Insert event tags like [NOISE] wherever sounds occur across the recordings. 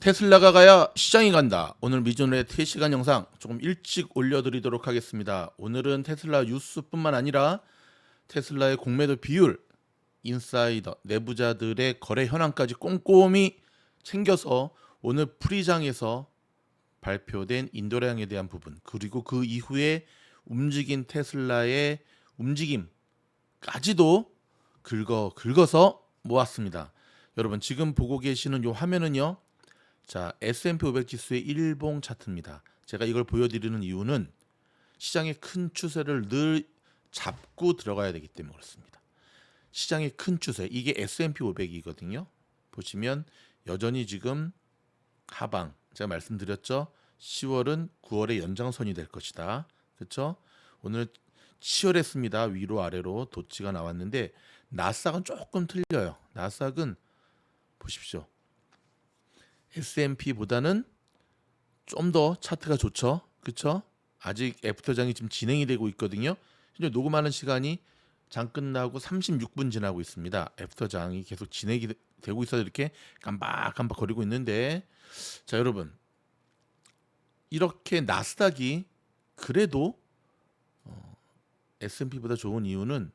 테슬라가 가야 시장이 간다. 오늘 미존의 3시간 영상 조금 일찍 올려드리도록 하겠습니다. 오늘은 테슬라 뉴스뿐만 아니라 테슬라의 공매도 비율, 인사이더, 내부자들의 거래 현황까지 꼼꼼히 챙겨서 오늘 프리장에서 발표된 인도량에 대한 부분 그리고 그 이후에 움직인 테슬라의 움직임까지도 긁어 긁어서 모았습니다. 여러분 지금 보고 계시는 이 화면은요. 자, S&P 500 지수의 일봉 차트입니다. 제가 이걸 보여드리는 이유는 시장의 큰 추세를 늘 잡고 들어가야 되기 때문에 그렇습니다. 시장의 큰 추세, 이게 S&P 500이거든요. 보시면 여전히 지금 하방, 제가 말씀드렸죠. 10월은 9월의 연장선이 될 것이다. 그렇죠? 오늘 치열했습니다. 위로 아래로 도치가 나왔는데 나스닥은 조금 틀려요. 나스닥은 보십시오. S&P보다는 좀 더 차트가 좋죠. 그렇죠? 아직 애프터장이 지금 진행이 되고 있거든요. 현재 녹음하는 시간이 장 끝나고 36분 지나고 있습니다. 애프터장이 계속 진행이 되- 되고 있어서 이렇게 깜박깜박 거리고 있는데 자, 여러분. 이렇게 나스닥이 그래도 어, S&P보다 좋은 이유는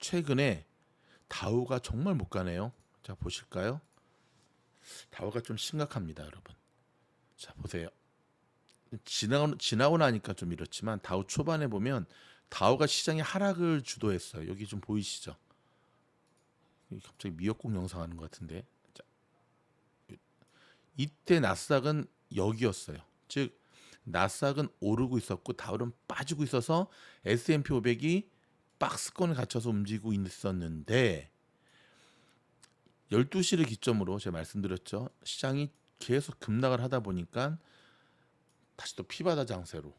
최근에 다우가 정말 못 가네요. 자, 보실까요? 다우가 좀 심각합니다, 여러분. 자, 보세요. 지나고, 지나고 나니까 좀 이렇지만 다우 초반에 보면 다우가 시장의 하락을 주도했어요. 여기 좀 보이시죠? 갑자기 미역국 영상 하는 것 같은데. 자, 이때 나스닥은 여기였어요. 즉 나스닥은 오르고 있었고 다우는 빠지고 있어서 S&P 500이 박스권을 갖춰서 움직이고 있었는데 12시를 기점으로 제가 말씀드렸죠. 시장이 계속 급락을 하다 보니까 다시 또 피바다 장세로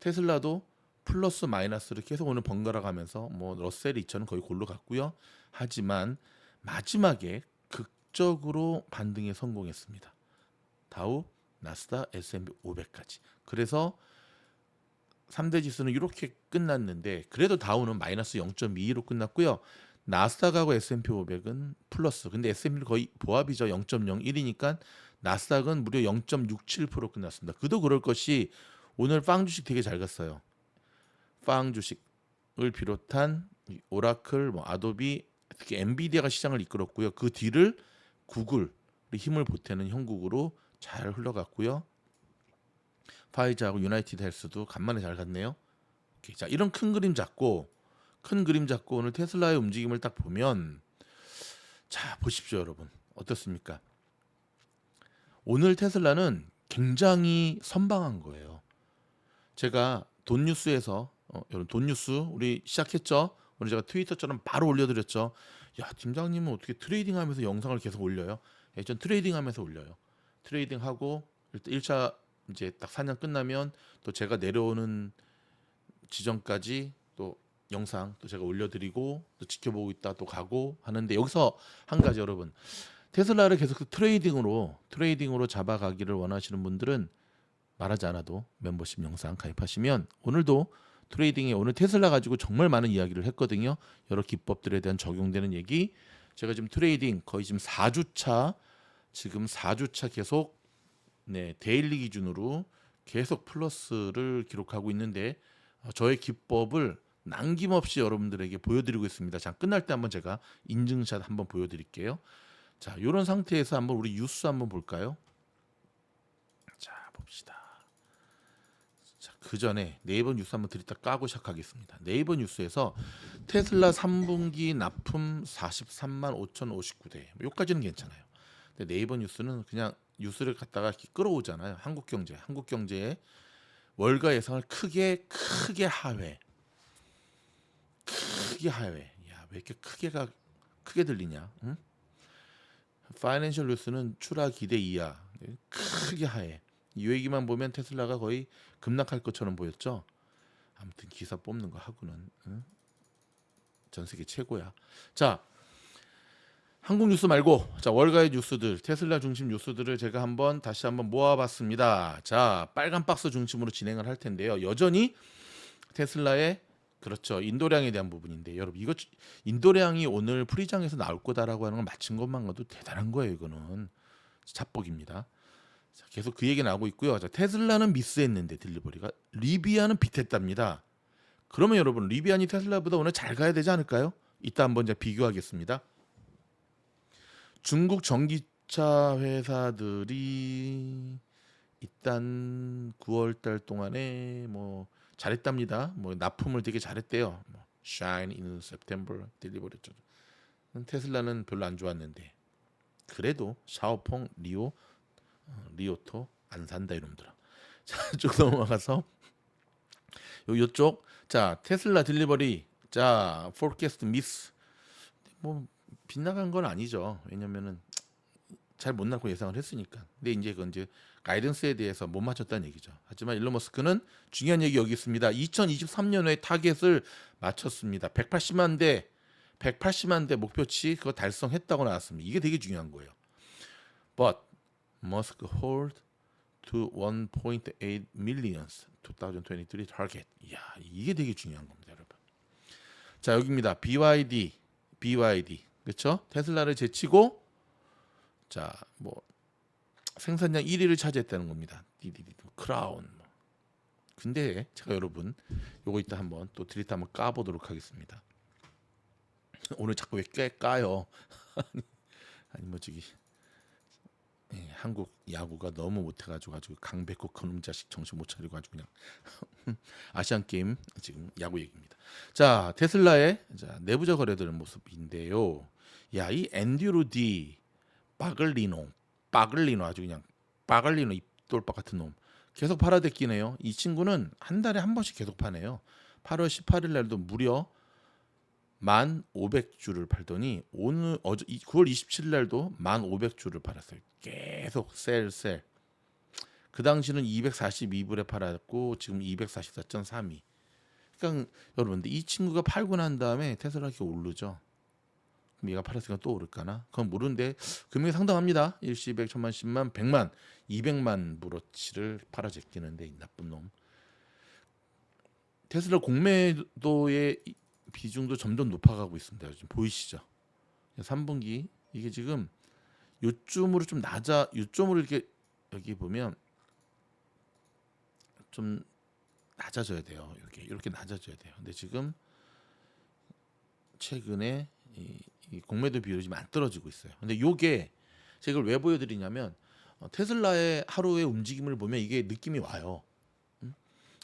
테슬라도 플러스 마이너스를 계속 오늘 번갈아 가면서 뭐 러셀 2천은 거의 골로 갔고요. 하지만 마지막에 극적으로 반등에 성공했습니다. 다우, 나스닥, S&P 500까지. 그래서 3대 지수는 이렇게 끝났는데 그래도 다우는 마이너스 0.22로 끝났고요. 나스닥하고 S&P 500은 플러스. 근데 S&P는 거의 보합이죠. 0.01이니까 나스닥은 무려 0.67% 끝났습니다. 그도 그럴 것이 오늘 빵 주식 되게 잘 갔어요. 빵 주식을 비롯한 이 오라클, 뭐 아도비, 특히 엔비디아가 시장을 이끌었고요. 그 뒤를 구글 힘을 보태는 형국으로 잘 흘러갔고요. 파이자하고 유나이티드 헬스도 간만에 잘 갔네요. 자, 이런 큰 그림 잡고 큰 그림 잡고 오늘 테슬라의 움직임을 딱 보면 자, 보십시오, 여러분. 어떻습니까? 오늘 테슬라는 굉장히 선방한 거예요. 제가 돈 뉴스에서 어, 여러분 돈 뉴스 우리 시작했죠. 오늘 제가 트위터처럼 바로 올려드렸죠. 야 팀장님은 어떻게 트레이딩하면서 영상을 계속 올려요? 예, 전 트레이딩하면서 올려요. 트레이딩하고 일단 1차 이제 딱 사냥 끝나면 또 제가 내려오는 지점까지 또 영상 또 제가 올려드리고 또 지켜보고 있다 또 가고 하는데 여기서 한 가지 여러분 테슬라를 계속 트레이딩으로 트레이딩으로 잡아가기를 원하시는 분들은 말하지 않아도 멤버십 영상 가입하시면 오늘도 트레이딩에 오늘 테슬라 가지고 정말 많은 이야기를 했거든요. 여러 기법들에 대한 적용되는 얘기. 제가 지금 트레이딩 거의 지금 4주차 지금 4주차 계속 네, 데일리 기준으로 계속 플러스를 기록하고 있는데 어, 저의 기법을 남김없이 여러분들에게 보여드리고 있습니다. 자, 끝날 때 한번 제가 인증샷 한번 보여드릴게요. 자, 이런 상태에서 한번 우리 뉴스 한번 볼까요? 자, 봅시다. 자, 그 전에 네이버 뉴스 한번 드리다 까고 시작하겠습니다. 네이버 뉴스에서 테슬라 3분기 납품 43만 5,059대. 여기까지는 괜찮아요. 근데 네이버 뉴스는 그냥 뉴스를 갖다가 끌어오잖아요. 한국 경제, 한국 경제의 월가 예상을 크게 크게 하회, 크게 하회. 야, 왜 이렇게 크게가 크게 들리냐? 응? 파이낸셜 뉴스는 추라 기대 이하, 크게 하회. 이 얘기만 보면 테슬라가 거의 급락할 것처럼 보였죠. 아무튼 기사 뽑는 거 하고는 응? 전 세계 최고야. 자, 한국 뉴스 말고 자 월가의 뉴스들 테슬라 중심 뉴스들을 제가 한번 다시 한번 모아봤습니다. 자 빨간 박스 중심으로 진행을 할 텐데요. 여전히 테슬라의 그렇죠 인도량에 대한 부분인데 여러분 이거 인도량이 오늘 프리장에서 나올 거다라고 하는 걸 맞힌 것만 가도 대단한 거예요. 이거는 자뻑입니다. 자, 계속 그 얘기 나오고 있고요. 자, 테슬라는 미스했는데 딜리버리가 리비아는 비슷했답니다. 그러면 여러분 리비안이 테슬라보다 오늘 잘 가야 되지 않을까요? 이따 한번 이제 비교하겠습니다. 중국 전기차 회사들이 일단 9월 달 동안에 뭐 잘했답니다. 뭐 납품을 되게 잘했대요. 뭐 Shine in September 죠 테슬라는 별로 안 좋았는데 그래도 샤오퐁, 리오, 어, 리오토 안 산다 이놈들아. [LAUGHS] 자, 쭉 넘어가서 요 요쪽 자 테슬라 딜리버리 자 포캐스트 미스 뭐 빗나간 건 아니죠. 왜냐면은 잘못 낳고 예상을 했으니까. 근데 이제 그건 이제 가이던스에 대해서 못 맞췄다는 얘기죠. 하지만 일론 머스크는 중요한 얘기 여기 있습니다. 2023년에 타겟을 맞췄습니다. 180만 대 180만 대 목표치 그거 달성했다고 나왔습니다. 이게 되게 중요한 거예요. But Musk hold to 1.8 millions 2023 target. 이야, 이게 되게 중요한 겁니다, 여러분. 자, 여기입니다. BYD, BYD. 그렇죠? 테슬라를 제치고 자, 뭐 생산량 1위를 차지했다는 겁니다. 디디디 크라운. 뭐. 근데 제가 여러분 요거 이따 한번 또 드리트 한번 까보도록 하겠습니다. 오늘 자꾸 왜 꽤 까요? [LAUGHS] 아니 뭐 저기 예, 한국 야구가 너무 못해가지고 가지고 강백호 그놈 자식 정신 못 차리고 가지고 그냥 [LAUGHS] 아시안 게임 지금 야구 얘기입니다. 자 테슬라의 자, 내부자 거래되는 모습인데요. 야 이 앤듀로 디 바글리노 바글리노 아주 그냥 바글리노 입돌박 같은 놈 계속 팔아댔기네요. 이 친구는 한 달에 한 번씩 계속 파네요. 8월 18일 날도 무려 1,500주를 팔더니 오늘 어제 9월 27일 날도 1,500주를 팔았어요. 계속 셀 셀. 그 당시는 242불에 팔았고 지금 244.32. 그러니까 여러분들 이 친구가 팔고 난 다음에 테슬라가 오르죠. 얘가 팔았으니까 또 오를까나? 그건 모르는데 금액이 상당합니다. 일시 100, 천만, 10만, 100만, 200만 브로치를 팔아 제끼는데 이 나쁜 놈. 테슬라 공매도의 비중도 점점 높아가고 있습니다. 지금 보이시죠? 3분기 이게 지금 요쯤으로 좀 낮아 요점으로 이렇게 여기 보면 좀 낮아져야 돼요. 이렇게 이렇게 낮아져야 돼요. 근데 지금 최근에 이, 이 공매도 비율이 좀안 떨어지고 있어요. 근데 요게 제가 이걸 왜 보여드리냐면 어, 테슬라의 하루의 움직임을 보면 이게 느낌이 와요. 음?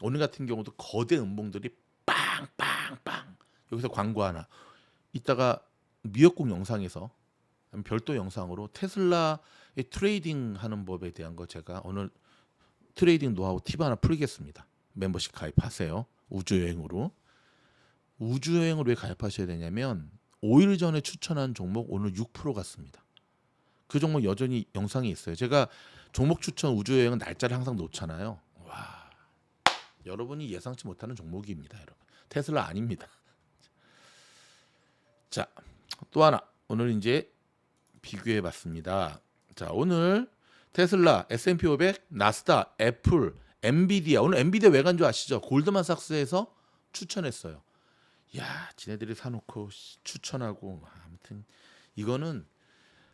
오늘 같은 경우도 거대 음봉들이 빵빵빵 여기서 광고 하나 이따가 미역국 영상에서 별도 영상으로 테슬라의 트레이딩 하는 법에 대한 거 제가 오늘 트레이딩 노하우 팁 하나 풀겠습니다. 멤버십 가입하세요. 우주여행으로. 우주여행을 왜 가입하셔야 되냐면 5일 전에 추천한 종목 오늘 6% 갔습니다. 그 종목 여전히 영상이 있어요. 제가 종목 추천 우주여행은 날짜를 항상 놓잖아요. 와, 여러분이 예상치 못하는 종목입니다, 여러분. 테슬라 아닙니다. 자, 또 하나 오늘 이제 비교해 봤습니다. 자, 오늘 테슬라, S&P 500, 나스닥, 애플, 엔비디아. 오늘 엔비디아 왜 간 줄 아시죠? 골드만삭스에서 추천했어요. 야, 지네들이 사놓고 추천하고 아무튼 이거는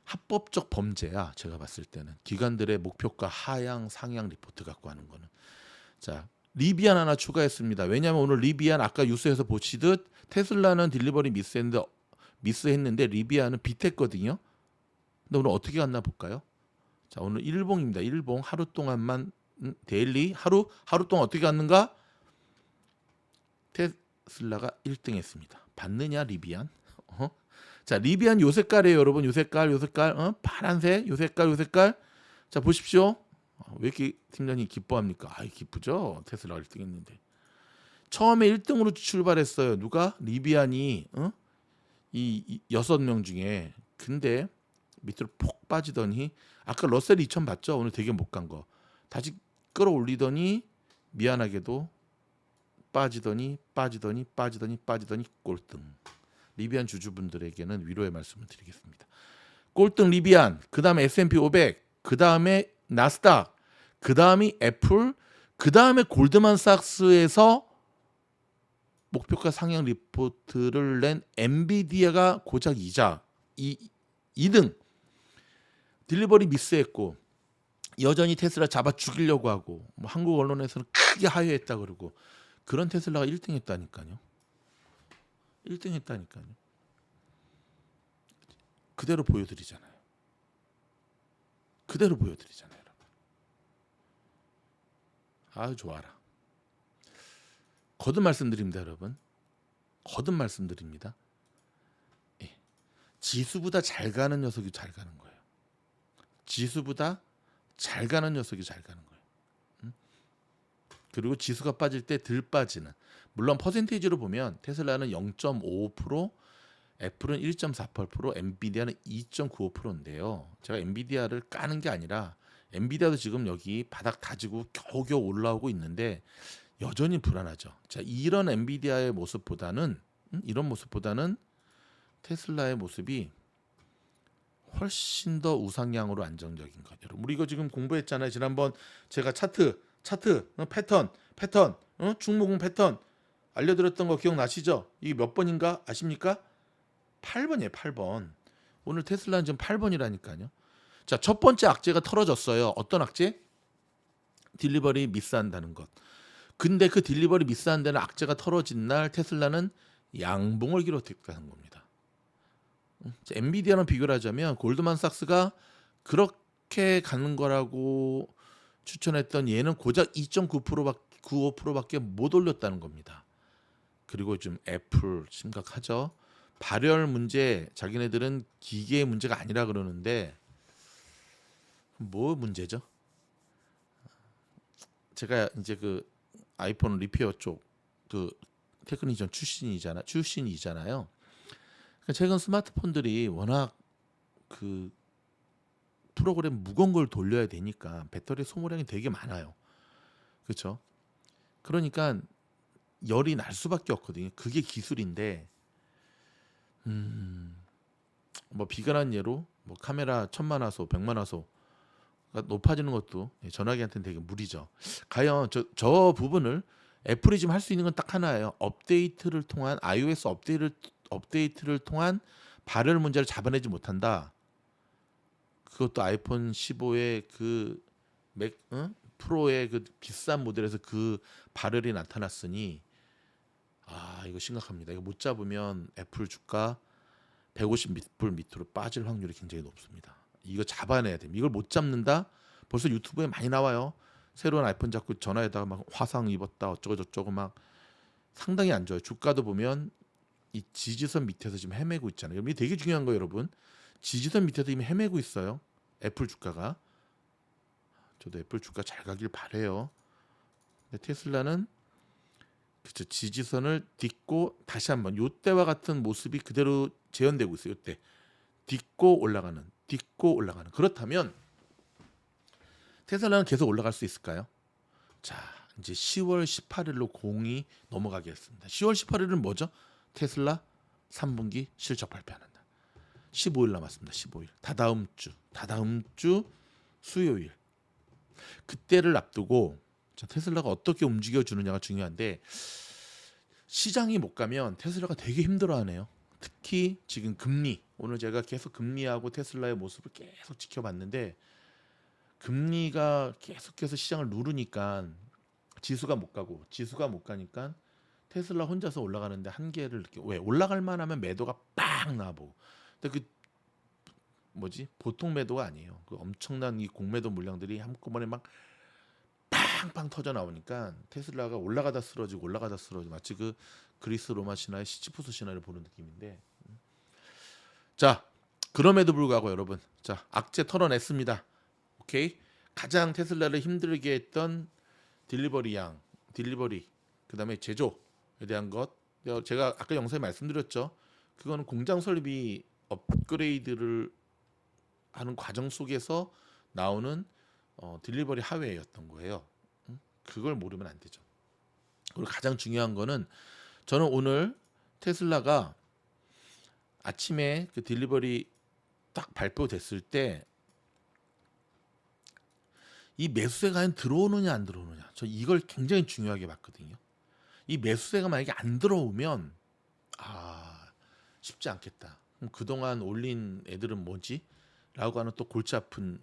합법적 범죄야. 제가 봤을 때는 기관들의 목표가 하향, 상향 리포트 갖고 하는 거는. 자, 리비안 하나 추가했습니다. 왜냐하면 오늘 리비안 아까 뉴스에서 보시듯 테슬라는 딜리버리 미스했는데 미스했는데 리비아는 비트했거든요. 근데 오늘 어떻게 갔나 볼까요? 자 오늘 일봉입니다. 일봉 하루 동안만 음, 데일리 하루 하루 동안 어떻게 갔는가? 테 슬라가 1등 했습니다. 받느냐 리비안? 어? 자 리비안 요 색깔이에요, 여러분. 요 색깔, 요 색깔, 어? 파란색, 요 색깔, 요 색깔. 자 보십시오. 어, 왜 이렇게 팀장님 기뻐합니까? 아, 기쁘죠. 테슬라 1등 했는데. 처음에 1등으로 출발했어요. 누가? 리비안이 어? 이 여섯 명 중에 근데 밑으로 폭 빠지더니 아까 러셀 2000 봤죠? 오늘 되게 못 간 거. 다시 끌어올리더니 미안하게도 빠지더니 빠지더니 빠지더니 빠지더니 꼴등. 리비안 주주분들에게는 위로의 말씀을 드리겠습니다. 꼴등 리비안, 그다음에 S&P 500, 그다음에 나스닥, 그다음이 애플, 그다음에 골드만삭스에서 목표가 상향 리포트를 낸 엔비디아가 고작 이자 이 2등 딜리버리 미스했고 여전히 테슬라 잡아 죽이려고 하고 뭐 한국 언론에서는 크게 하회했다 그러고 그런 테슬라가 1등 했다니까요. 1등 했다니까요. 그대로 보여드리잖아요. 그대로 보여드리잖아요, 여러분. 아유 좋아라. 거듭 말씀드립니다, 여러분. 거듭 말씀드립니다. 예. 지수보다 잘 가는 녀석이 잘 가는 거예요. 지수보다 잘 가는 녀석이 잘 가는 거예요. 음? 그리고 지수가 빠질 때덜 빠지는. 물론 퍼센테이지로 보면 테슬라는 0.55%, 애플은 1.48%, 엔비디아는 2.95%인데요. 제가 엔비디아를 까는 게 아니라 엔비디아도 지금 여기 바닥 다지고 겨우겨우 올라오고 있는데 여전히 불안하죠. 자, 이런 엔비디아의 모습보다는 음? 이런 모습보다는 테슬라의 모습이 훨씬 더 우상향으로 안정적인 것. 여러분, 우리 이거 지금 공부했잖아요. 지난번 제가 차트, 차트, 어, 패턴, 패턴, 어? 중모공 패턴 알려드렸던 거 기억나시죠? 이게 몇 번인가 아십니까? 8번이에요, 8번. 오늘 테슬라는 지금 8번이라니까요. 자, 첫 번째 악재가 털어졌어요. 어떤 악재? 딜리버리 미스한다는 것. 근데 그 딜리버리 미스한다는 악재가 털어진 날 테슬라는 양봉을 기록했다는 겁니다. 음, 자, 엔비디아랑 비교를 하자면 골드만삭스가 그렇게 가는 거라고 추천했던 얘는 고작 2.9%밖에 95%밖에 못 올렸다는 겁니다. 그리고 좀 애플 심각하죠. 발열 문제 자기네들은 기계 문제가 아니라 그러는데 뭐 문제죠? 제가 이제 그 아이폰 리페어 쪽 그 테크니션 출신이잖아 출신이잖아요. 그러니까 최근 스마트폰들이 워낙 그 프로그램 무거운 걸 돌려야 되니까 배터리 소모량이 되게 많아요. 그렇죠? 그러니까 열이 날 수밖에 없거든요. 그게 기술인데, 음, 뭐 비관한 예로 뭐 카메라 천만 화소, 백만 화소가 높아지는 것도 전화기한테는 되게 무리죠. 과연 저, 저 부분을 애플이 지금 할 수 있는 건 딱 하나예요. 업데이트를 통한 iOS 업데이트를 업데이트를 통한 발열 문제를 잡아내지 못한다. 그것도 아이폰 15의 그 맥, 응? 프로의 그 비싼 모델에서 그 발열이 나타났으니 아 이거 심각합니다. 이거 못 잡으면 애플 주가 150불 밑으로 빠질 확률이 굉장히 높습니다. 이거 잡아내야 됩니다. 이걸 못 잡는다? 벌써 유튜브에 많이 나와요. 새로운 아이폰 잡고 전화에다가 막 화상 입었다 어쩌고 저쩌고 막 상당히 안 좋아요. 주가도 보면 이 지지선 밑에서 지금 헤매고 있잖아요. 이게 되게 중요한 거예요, 여러분. 지지선 밑에서 이미 헤매고 있어요. 애플 주가가. 저도 애플 주가 잘 가길 바래요. 근데 테슬라는 그쵸 지지선을 딛고 다시 한번 요때와 같은 모습이 그대로 재현되고 있어요. 요때 딛고 올라가는, 딛고 올라가는. 그렇다면 테슬라는 계속 올라갈 수 있을까요? 자, 이제 10월 18일로 공이 넘어가겠습니다. 10월 18일은 뭐죠? 테슬라 3분기 실적 발표하는 날. 15일 남았습니다. 15일. 다다음 주, 다다음 주 수요일. 그때를 앞두고 자, 테슬라가 어떻게 움직여 주느냐가 중요한데 시장이 못 가면 테슬라가 되게 힘들어하네요. 특히 지금 금리 오늘 제가 계속 금리하고 테슬라의 모습을 계속 지켜봤는데 금리가 계속해서 시장을 누르니까 지수가 못 가고 지수가 못 가니까 테슬라 혼자서 올라가는데 한계를 느껴. 왜 올라갈 만하면 매도가 빡 나보고. 근데 그 뭐지? 보통 매도가 아니에요. 그 엄청난 이 공매도 물량들이 한꺼번에 막 팡팡 터져 나오니까 테슬라가 올라가다 쓰러지고 올라가다 쓰러지고 마치 그 그리스 로마 신화의 시치푸스 신화를 보는 느낌인데. 자 그럼에도 불구하고 여러분 자 악재 털어냈습니다. 오케이? 가장 테슬라를 힘들게 했던 딜리버리 양 딜리버리 그 다음에 제조에 대한 것. 제가 아까 영상에 말씀드렸죠. 그거는 공장 설비 업그레이드를 하는 과정 속에서 나오는 어, 딜리버리 하회였던 거예요. 응? 그걸 모르면 안 되죠. 그리고 가장 중요한 거는 저는 오늘 테슬라가 아침에 그 딜리버리 딱 발표됐을 때 이 매수세가 과연 들어오느냐 안 들어오느냐 저 이걸 굉장히 중요하게 봤거든요. 이 매수세가 만약에 안 들어오면 아 쉽지 않겠다. 그럼 그동안 올린 애들은 뭐지? 하는 또 골치 아픈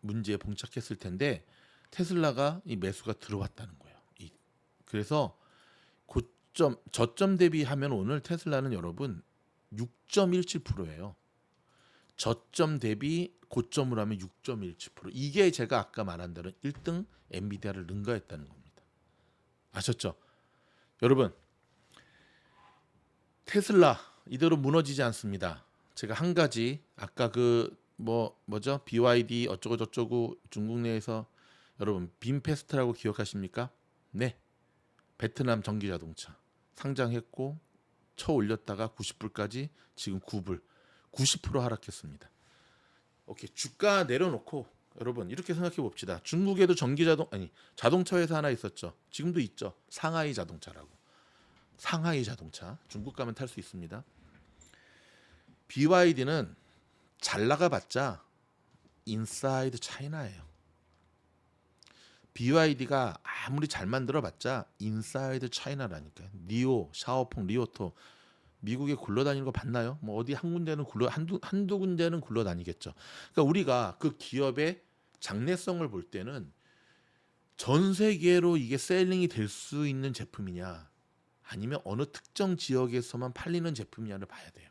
문제에 봉착했을 텐데 테슬라가 이 매수가 들어왔다는 거예요. 이- 그래서 고점 저점 대비하면 오늘 테슬라는 여러분 6.17%예요. 저점 대비 고점으로 하면 6.17% 이게 제가 아까 말한 대로 1등 엔비디아를 능가했다는 겁니다. 아셨죠? 여러분 테슬라 이대로 무너지지 않습니다. 제가 한 가지 아까 그 뭐 뭐죠 BYD 어쩌고 저쩌고 중국 내에서 여러분 빔페스트라고 기억하십니까? 네 베트남 전기 자동차 상장했고 쳐 올렸다가 90불까지 지금 9불 90% 하락했습니다. 오케이 주가 내려놓고 여러분 이렇게 생각해 봅시다. 중국에도 전기 자동 아니 자동차 회사 하나 있었죠. 지금도 있죠. 상하이 자동차라고. 상하이 자동차 중국 가면 탈 수 있습니다. BYD는 잘 나가봤자 인사이드 차이나예요. BYD가 아무리 잘 만들어봤자 인사이드 차이나라니까요. 리오, 샤오퐁, 리오토 미국에 굴러다니는 거 봤나요? 뭐 어디 한 군데는 굴러 한두 한두 군데는 굴러다니겠죠. 그러니까 우리가 그 기업의 장래성을 볼 때는 전 세계로 이게 셀링이 될 수 있는 제품이냐 아니면 어느 특정 지역에서만 팔리는 제품이냐를 봐야 돼요.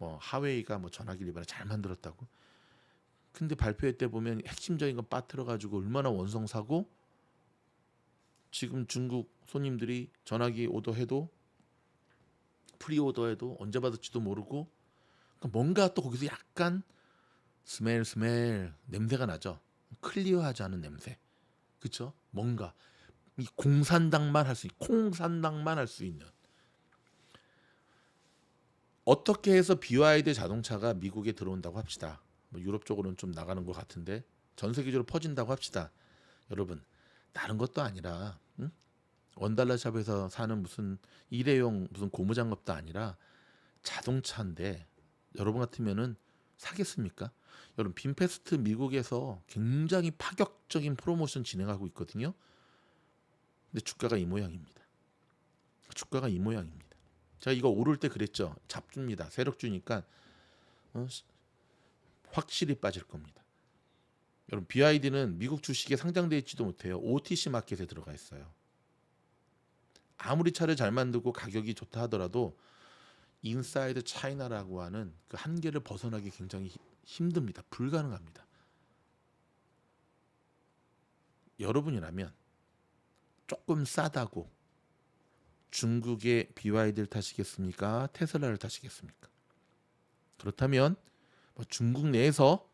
뭐 하웨이가 뭐 전화기 리바를 잘 만들었다고. 근데 발표회 때 보면 핵심적인 거 빠뜨려 가지고 얼마나 원성 사고 지금 중국 손님들이 전화기 오더해도 프리오더해도 언제 받을지도 모르고 그러니까 뭔가 또 거기서 약간 스멜 스멜 냄새가 나죠. 클리어하지 않은 냄새. 그렇죠? 뭔가 이 공산당만 할 수 있는 콩산당만 할 수 있는 어떻게 해서 BYD 자동차가 미국에 들어온다고 합시다. 뭐 유럽 쪽으로는 좀 나가는 것 같은데 전 세계적으로 퍼진다고 합시다. 여러분 다른 것도 아니라 응? 원달러 샵에서 사는 무슨 일회용 무슨 고무장갑도 아니라 자동차인데 여러분 같으면은 사겠습니까? 여러분 빈페스트 미국에서 굉장히 파격적인 프로모션 진행하고 있거든요. 근데 주가가 이 모양입니다. 주가가 이 모양입니다. 제가 이거 오를 때 그랬죠. 잡줍니다. 세력 주니까 어, 시- 확실히 빠질 겁니다. 여러분 BID는 미국 주식에 상장돼 있지도 못해요. OTC 마켓에 들어가 있어요. 아무리 차를 잘 만들고 가격이 좋다 하더라도 인사이드 차이나라고 하는 그 한계를 벗어나기 굉장히 히- 힘듭니다. 불가능합니다. 여러분이라면 조금 싸다고 중국의 BYD를 타시겠습니까? 테슬라를 타시겠습니까? 그렇다면 뭐 중국 내에서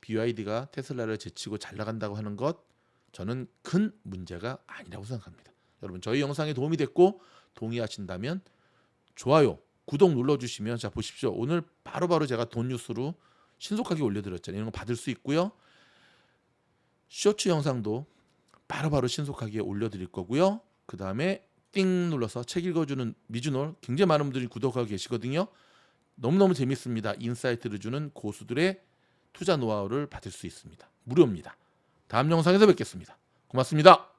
BYD가 테슬라를 제치고 잘 나간다고 하는 것 저는 큰 문제가 아니라고 생각합니다. 여러분 저희 영상에 도움이 됐고 동의하신다면 좋아요, 구독 눌러주시면 자 보십시오. 오늘 바로 바로 제가 돈 뉴스로 신속하게 올려드렸잖아요. 이런 거 받을 수 있고요. 쇼츠 영상도 바로바로 신속하게 올려드릴 거고요. 그 다음에 띵 눌러서 책 읽어주는 미주놀 굉장히 많은 분들이 구독하고 계시거든요. 너무너무 재밌습니다. 인사이트를 주는 고수들의 투자 노하우를 받을 수 있습니다. 무료입니다. 다음 영상에서 뵙겠습니다. 고맙습니다.